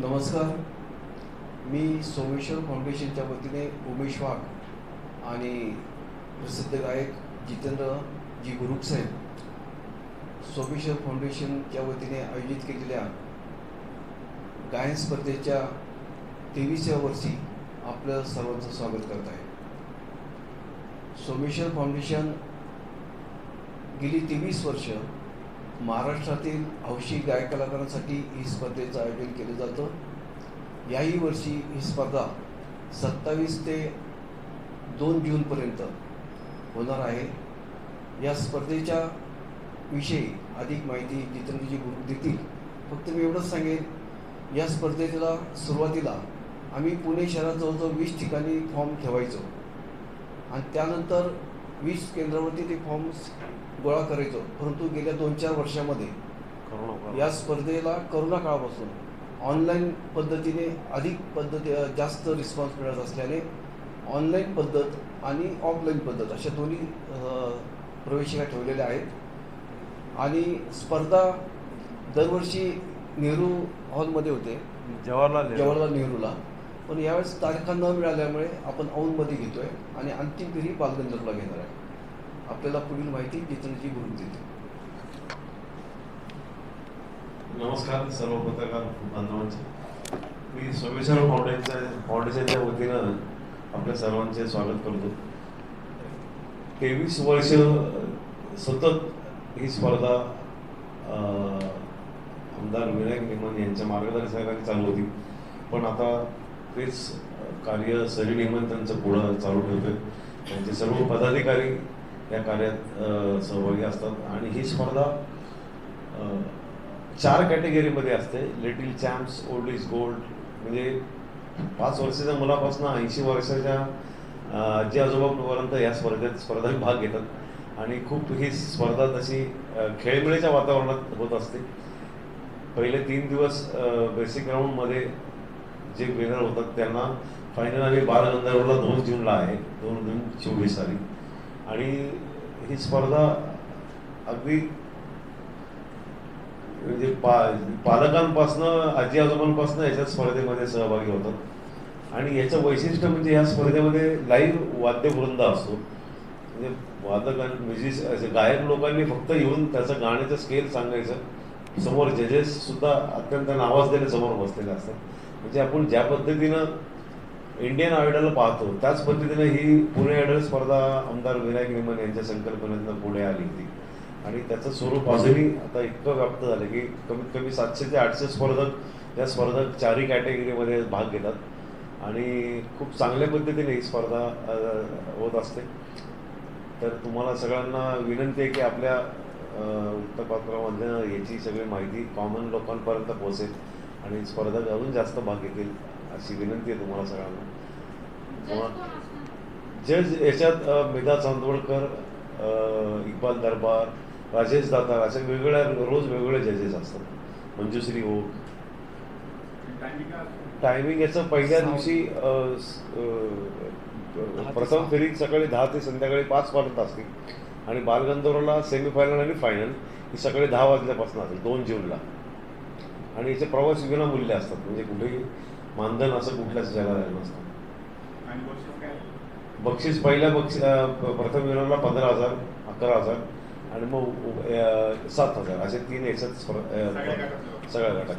नमस्कार. मी सोमेश्वर फाउंडेशनच्या वतीने उमेश वाघ आणि प्रसिद्ध गायक जितेंद्र जी गुरुप साहेब सोमेश्वर फाउंडेशनच्या वतीने आयोजित केलेल्या गायन स्पर्धेच्या तेवीसव्या वर्षी आपलं सर्वांचं स्वागत करत आहे. सोमेश्वर फाउंडेशन गेली तेवीस वर्ष महाराष्ट्रातील हौशी गायक कलाकारांसाठी ही स्पर्धेचं आयोजन केलं जातं. याही वर्षी ही स्पर्धा सत्तावीस ते दोन जूनपर्यंत होणार आहे. या स्पर्धेच्या विषयी अधिक माहिती जितेंद्रजी गुरु देतील. फक्त मी एवढंच सांगेन या स्पर्धेला सुरुवातीला आम्ही पुणे शहरात जवळजवळ वीस ठिकाणी फॉर्म ठेवायचो. आणि त्यानंतर वीस केंद्रावरती ते फॉर्म्स गोळा करायचो. परंतु गेल्या दोन चार वर्षामध्ये या स्पर्धेला करोना काळापासून ऑनलाईन पद्धतीने अधिक पद्धती जास्त रिस्पॉन्स मिळत असल्याने ऑनलाईन पद्धत आणि ऑफलाईन पद्धत अशा दोन्ही प्रवेशिका ठेवलेल्या आहेत. आणि स्पर्धा दरवर्षी नेहरू हॉलमध्ये होते. जवाहरलाल. जवाहरलाल नेहरूला. पण यावेळेस तारखा न मिळाल्यामुळे आपण औंधमध्ये घेतोय आणि अंतिम फेरी बालगंधर्वला घेणार आहे. आपल्याला पुढील माहिती जितेंद्रजी गुरु देते नमस्कार सर्व पत्रकार बांधवांचे. मी सोमेश्वर फाउंडेशनच्या फाउंडेशनच्या वतीनं आपल्या सर्वांचे स्वागत करतो. तेवीस वर्ष सतत ही स्पर्धा आमदार विनायक निमन यांच्या मार्गदर्शनाखाली चालू होती. पण आता तेच कार्य सरिनियमन त्यांचं पुढं चालू ठेवतोय. त्यांचे सर्व पदाधिकारी या कार्यात सहभागी असतात. आणि ही स्पर्धा चार कॅटेगरीमध्ये असते. Little champs old is gold. म्हणजे पाच वर्षाच्या मुलापासून ऐंशी वर्षाच्या आजी आजोबापर्यंत या स्पर्धेत स्पर्धेत भाग घेतात. आणि खूप ही स्पर्धा तशी खेळमेळीच्या वातावरणात होत असते. पहिले तीन दिवस बेसिक ग्राउंडमध्ये जे विनर होतात त्यांना फायनल आम्ही बालगंधर्वला दोन जूनला आहे दोन जून चोवीस साली आणि ही स्पर्धा अगदी म्हणजे पा पालकांपासनं आजी आजोबांपासनं याच्या स्पर्धेमध्ये सहभागी होतात. आणि याचं वैशिष्ट्य म्हणजे या स्पर्धेमध्ये लाईव्ह वाद्यवृंद असतो. म्हणजे वादक म्युझिस म्हणजे गायक लोकांनी फक्त येऊन त्याचं गाण्याचं स्केल सांगायचं. समोर जजेस सुद्धा अत्यंत नावाजलेले समोर बसलेले असतात. म्हणजे आपण ज्या पद्धतीनं इंडियन आयडल पाहतो त्याच पद्धतीने ही पुणे आयडल स्पर्धा आमदार विनायक निमन यांच्या संकल्पनेतनं पुढे आली होती. आणि त्याचं स्वरूप अजूनही आता इतकं व्याप्त झालं की कमीत कमी सातशे ते आठशे स्पर्धक या स्पर्धक चारही कॅटेगरीमध्ये भाग घेतात. आणि खूप चांगल्या पद्धतीने ही स्पर्धा होत असते. तर तुम्हाला सगळ्यांना विनंती आहे की आपल्या अ, वृत्तपत्रामधनं याची सगळी माहिती कॉमन लोकांपर्यंत पोहोचेल. आणि स्पर्धक अजून जास्त भाग घेतील अशी विनंती आहे तुम्हाला सगळ्यांना. जज याच्यात मेधा चांदवडकर इक्बाल दरबार राजेश दातार असे वेगवेगळ्या रोज वेगवेगळे जजेस असतात. मंजुश्री ओक. टायमिंग याचं पहिल्या दिवशी प्रथम फेरी सकाळी दहा ते संध्याकाळी पाच पर्यंत असते आणि बालगंधर्वला सेमीफायनल आणि फायनल ही सकाळी दहा वाजल्यापासून असेल दोन जूनला. आणि याचे प्रवास विनामूल्य असतात. म्हणजे कुठेही मानधन असं कुठल्याच जगाला नसतं. बक्षीस पहिल्या बक्षी प्रथम विनरला पंधरा हजार अकरा हजार आणि मग सात हजार. असे तीन याच्यात सगळ्या गटात.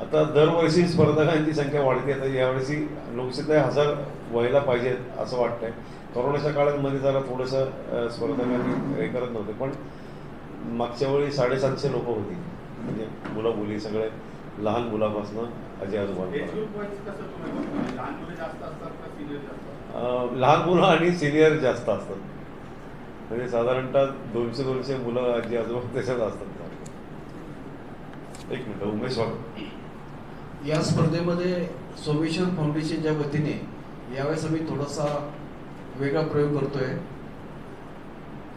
आता दरवर्षी स्पर्धकांची संख्या वाढते. आता यावेळेस लोकसंख्या हजार व्हायला पाहिजेत असं वाटतंय. कोरोनाच्या काळामध्ये जरा थोडंसं स्पर्धकांनी हे करत नव्हते. पण मागच्या वेळी साडेसातशे लोक होती. म्हणजे मुलं मुली सगळे लहान मुलापासून अजय कसं तुम्हाला बघताय? लहान मुलं जास्त असतात का सिनियर जास्त असतात? अ, लहान मुलं आणि सिनियर जास्त असतात. म्हणजे साधारणतः दोनशे दोनशे मुलं आजी आजोबा त्याच्यात असतात. एक मिनिट उमेश वाघ या स्पर्धेमध्ये सोमेश्वर फाउंडेशनच्या वतीने यावेळेस आम्ही थोडासा वेगळा प्रयोग करतोय.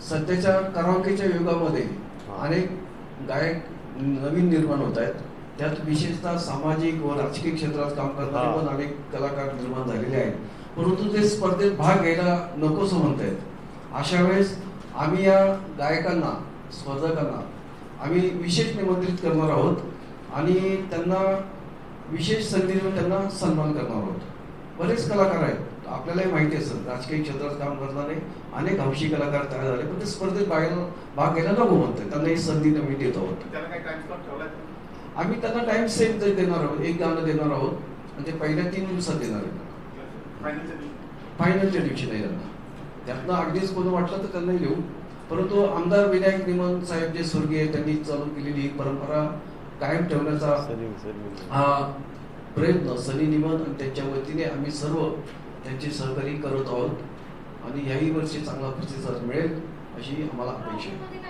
सध्याच्या करावकेच्या युगामध्ये. अनेक गायक नवीन निर्माण होत आहेत. त्यात विशेषतः सामाजिक व राजकीय क्षेत्रात काम करणारे. पण अनेक कलाकार निर्माण झालेले आहेत. परंतु ते स्पर्धेत भाग घ्यायला नकोसं म्हणतायत अशा वेळेस आम्ही या गायकांना स्पर्धकांना आम्ही विशेष निमंत्रित करणार आहोत आणि त्यांना विशेष संधी देऊन त्यांना सन्मान करणार आहोत. बरेच कलाकार आहेत. आपल्यालाही माहिती असेल राजकीय क्षेत्रात काम करणारे अनेक हौशी कलाकार तयार झाले पण ते स्पर्धेत भाग भाग घ्यायला नको म्हणतात. त्यांना ही संधी आम्ही देत आहोत? आम्ही त्यांना टाइम सेम देणार आहोत एक गाणं देणार आहोत म्हणजे पहिल्या तीन दिवसात देणार आहे फायनलच्या दिवशी. नाही त्यांना त्यातनं अगदीच कोणी वाटलं तर त्यांनाही देऊ. परंतु आमदार विनायक निमन साहेब जे स्वर्गीय त्यांनी चालू केलेली ही परंपरा कायम ठेवण्याचा हा प्रयत्न सनी निमन आणि त्यांच्या वतीने आम्ही सर्व त्यांचे सहकारी करत आहोत आणि याही वर्षी चांगला प्रतिसाद मिळेल अशी आम्हाला अपेक्षा आहे.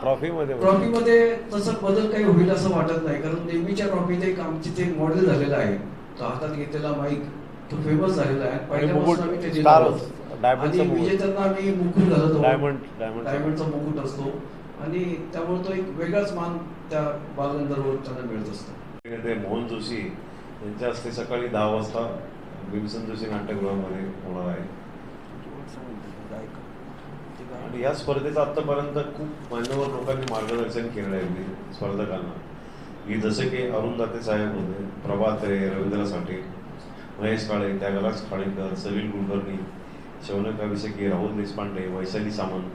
ट्रॉफीमध्ये ट्रॉफीमध्ये तसं बदल काही होईल असं वाटत नाही कारण नेहमीच्या ट्रॉफीत एक आमची ते मॉडेल झालेलं आहे. तो हातात घेतलेला माईक तो फेमस झालेला आहे. पहिल्यापासून आम्ही ते देत स्टार आहोत. डायमंडचा आणि मुकुट. विजेत्यांना आम्ही मुकुट घालत डायमंड डायमंड डायमंडचा. मुकुट असतो. आणि त्यामुळे तो एक वेगळाच मान त्या बालगंधर्वर त्यांना मिळत असतो. ते मोहन जोशी यांच्या हस्ते सकाळी दहा वाजता भीमसेन जोशी नाट्यगृहामध्ये होणार आहे. आणि या स्पर्धेचं आतापर्यंत खूप मान्यवर लोकांनी मार्गदर्शन केलं आहे स्पर्धकांना. की जसे की अरुण दाते साहेब होते प्रभात रे रवींद्र साठे महेश काळे त्यागराज खाडेकर सलील कुलकर्णी शौनक अभिषेकी राहुल देशपांडे वैशाली सामंत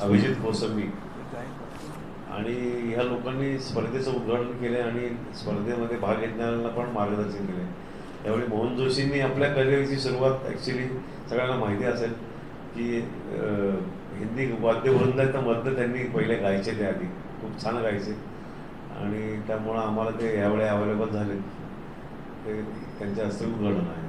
अभिजित कोसंबी आणि ह्या लोकांनी स्पर्धेचं उद्घाटन केलं आणि स्पर्धेमध्ये भाग घेणाऱ्यांना पण मार्गदर्शन केले त्यावेळी मोहन जोशींनी आपल्या करिअरची सुरुवात ॲक्च्युली सगळ्यांना माहिती असेल की हिंदी वाद्यवृंदाचं मधलं त्यांनी पहिले गायचे ते आधी खूप छान गायचे. आणि त्यामुळं आम्हाला ते यावेळी अवेलेबल झाले ते त्यांच्या हस्ते उद्घाटन आहे.